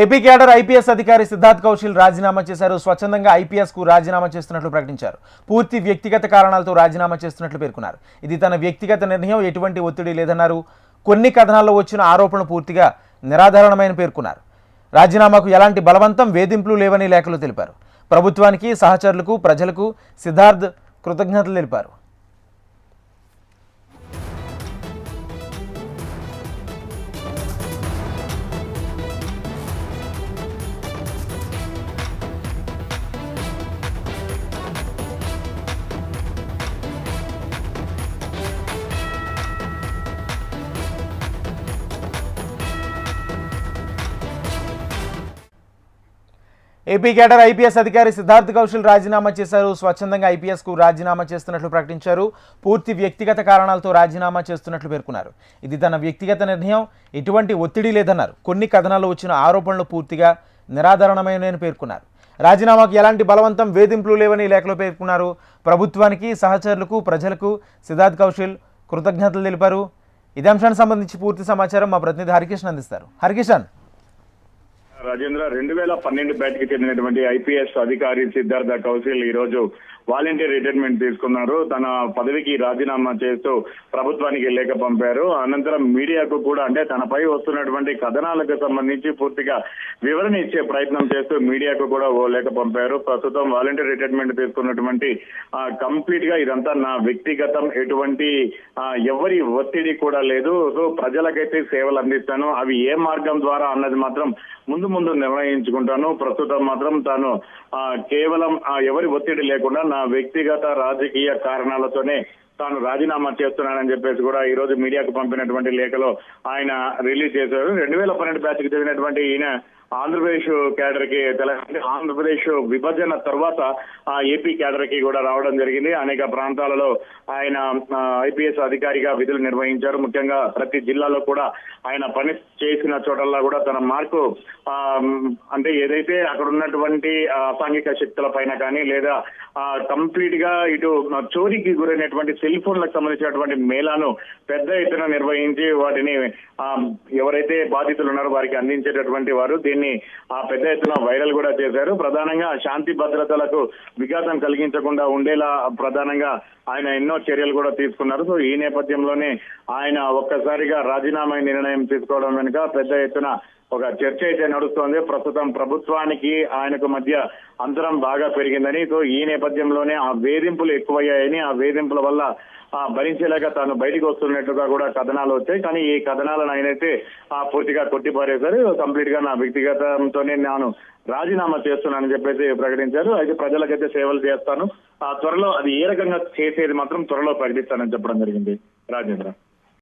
AP cadre IPS అధికారి సిద్ధార్థ్ కౌశల్ రాజీనామా చేశారు. స్వచ్ఛందంగా ఐపీఎస్కు రాజీనామా చేస్తున్నట్లు ప్రకటించారు. పూర్తి వ్యక్తిగత కారణాలతో రాజీనామా చేస్తున్నట్లు పేర్కొన్నారు. ఇది తన వ్యక్తిగత నిర్ణయం ఎటువంటి ఒత్తిడి లేదన్నారు. కొన్ని కథనాల్లో వచ్చిన ఆరోపణలు పూర్తిగా నిరాధారణమైన పేర్కొన్నారు. రాజీనామాకు ఎలాంటి బలవంతం వేధింపులు లేవని లేఖలు తెలిపారు. ప్రభుత్వానికి సహచరులకు ప్రజలకు సిద్ధార్థ్ కృతజ్ఞతలు తెలిపారు. ఏపీ కేడర్ ఐపీఎస్ అధికారి సిద్ధార్థ్ కౌశల్ రాజీనామా చేశారు. స్వచ్ఛందంగా ఐపీఎస్కు రాజీనామా చేస్తున్నట్లు ప్రకటించారు. పూర్తి వ్యక్తిగత కారణాలతో రాజీనామా చేస్తున్నట్లు పేర్కొన్నారు. ఇది తన వ్యక్తిగత నిర్ణయం. ఎటువంటి ఒత్తిడి లేదన్నారు. కొన్ని కథనాల్లో వచ్చిన ఆరోపణలు పూర్తిగా నిరాధారణమైనని పేర్కొన్నారు. రాజీనామాకు ఎలాంటి బలవంతం వేధింపులు లేవని లేఖలో పేర్కొన్నారు. ప్రభుత్వానికి సహచరులకు ప్రజలకు సిద్ధార్థ్ కౌశల్ కృతజ్ఞతలు తెలిపారు. ఇదే అంశానికి సంబంధించి పూర్తి సమాచారం మా ప్రతినిధి హరికిషన్ అందిస్తారు. హరికిషన్ రాజేంద్ర రెండు వేల పన్నెండు బ్యాచ్కి చెందినటువంటి ఐపీఎస్ అధికారి సిద్ధార్థ కౌశల్ ఈ రోజు వాలంటీర్ రిటైర్మెంట్ తీసుకున్నారు. తన పదవికి రాజీనామా చేస్తూ ప్రభుత్వానికి లేఖ పంపారు. అనంతరం మీడియాకు కూడా అంటే తనపై వస్తున్నటువంటి కథనాలకు సంబంధించి పూర్తిగా వివరణ ఇచ్చే ప్రయత్నం చేస్తూ మీడియాకు కూడా ఓ లేఖ పంపారు. ప్రస్తుతం వాలంటీర్ రిటైర్మెంట్ తీసుకున్నటువంటి కంప్లీట్గా ఇదంతా నా వ్యక్తిగతం. ఎటువంటి ఎవరి ఒత్తిడి కూడా లేదు. సో ప్రజలకైతే సేవలు అందిస్తాను. అవి ఏ మార్గం ద్వారా అన్నది మాత్రం ముందు ముందు నిర్ణయించుకుంటాను. ప్రస్తుతం మాత్రం తాను కేవలం ఎవరి ఒత్తిడి లేకుండా నా వ్యక్తిగత రాజకీయ కారణాలతోనే తాను రాజీనామా చేస్తున్నానని చెప్పేసి కూడా ఈ రోజు మీడియాకు పంపినటువంటి లేఖలో ఆయన రిలీజ్ చేశారు. రెండు వేల పన్నెండు బ్యాచ్కి చదివినటువంటి చెందినటువంటి ఈయన ఆంధ్రప్రదేశ్ క్యాడర్కి తెలంగాణ ఆంధ్రప్రదేశ్ విభజన తర్వాత ఆ ఏపీ క్యాడర్కి కూడా రావడం జరిగింది. అనేక ప్రాంతాలలో ఆయన ఐపీఎస్ అధికారిగా విధులు నిర్వహించారు. ముఖ్యంగా ప్రతి జిల్లాలో కూడా ఆయన పని చేసిన చోటల్లా కూడా తన మార్కు ఆ, అంటే ఏదైతే అక్కడ ఉన్నటువంటి అసాంఘిక శక్తుల పైన కానీ లేదా కంప్లీట్గా ఇటు చోరీకి గురైనటువంటి సెల్ ఫోన్లకు సంబంధించినటువంటి మేళాను పెద్ద ఎత్తున నిర్వహించి వాటిని ఎవరైతే బాధితులు ఉన్నారో వారికి అందించేటటువంటి వారు దీన్ని ఆ పెద్ద ఎత్తున వైరల్ కూడా చేశారు. ప్రధానంగా శాంతి భద్రతలకు విఘాతం కలిగించకుండా ఉండేలా ప్రధానంగా ఆయన ఎన్నో చర్యలు కూడా తీసుకున్నారు. సో ఈ నేపథ్యంలోనే ఆయన ఒక్కసారిగా రాజీనామా నిర్ణయం తీసుకోవడం వెనుక పెద్ద ఎత్తున ఒక చర్చ అయితే నడుస్తోంది. ప్రస్తుతం ప్రభుత్వానికి ఆయనకు మధ్య అంతరం బాగా పెరిగిందని సో ఈ నేపథ్యంలోనే ఆ వేధింపులు ఎక్కువయ్యాయని ఆ వేధింపుల వల్ల ఆ భరించలేక తాను బయటికి వస్తున్నట్టుగా కూడా కథనాలు వచ్చాయి. కానీ ఈ కథనాలను ఆయనైతే ఆ పూర్తిగా కొట్టిపారేశారు. కంప్లీట్గా నా వ్యక్తిగతంతోనే నేను రాజీనామా చేస్తున్నానని చెప్పేసి ప్రకటించారు. అయితే ప్రజలకైతే సేవలు చేస్తాను. ఆ త్వరలో అది ఏ రకంగా చేసేది మాత్రం త్వరలో ప్రకటిస్తానని చెప్పడం జరిగింది. రాజేంద్ర.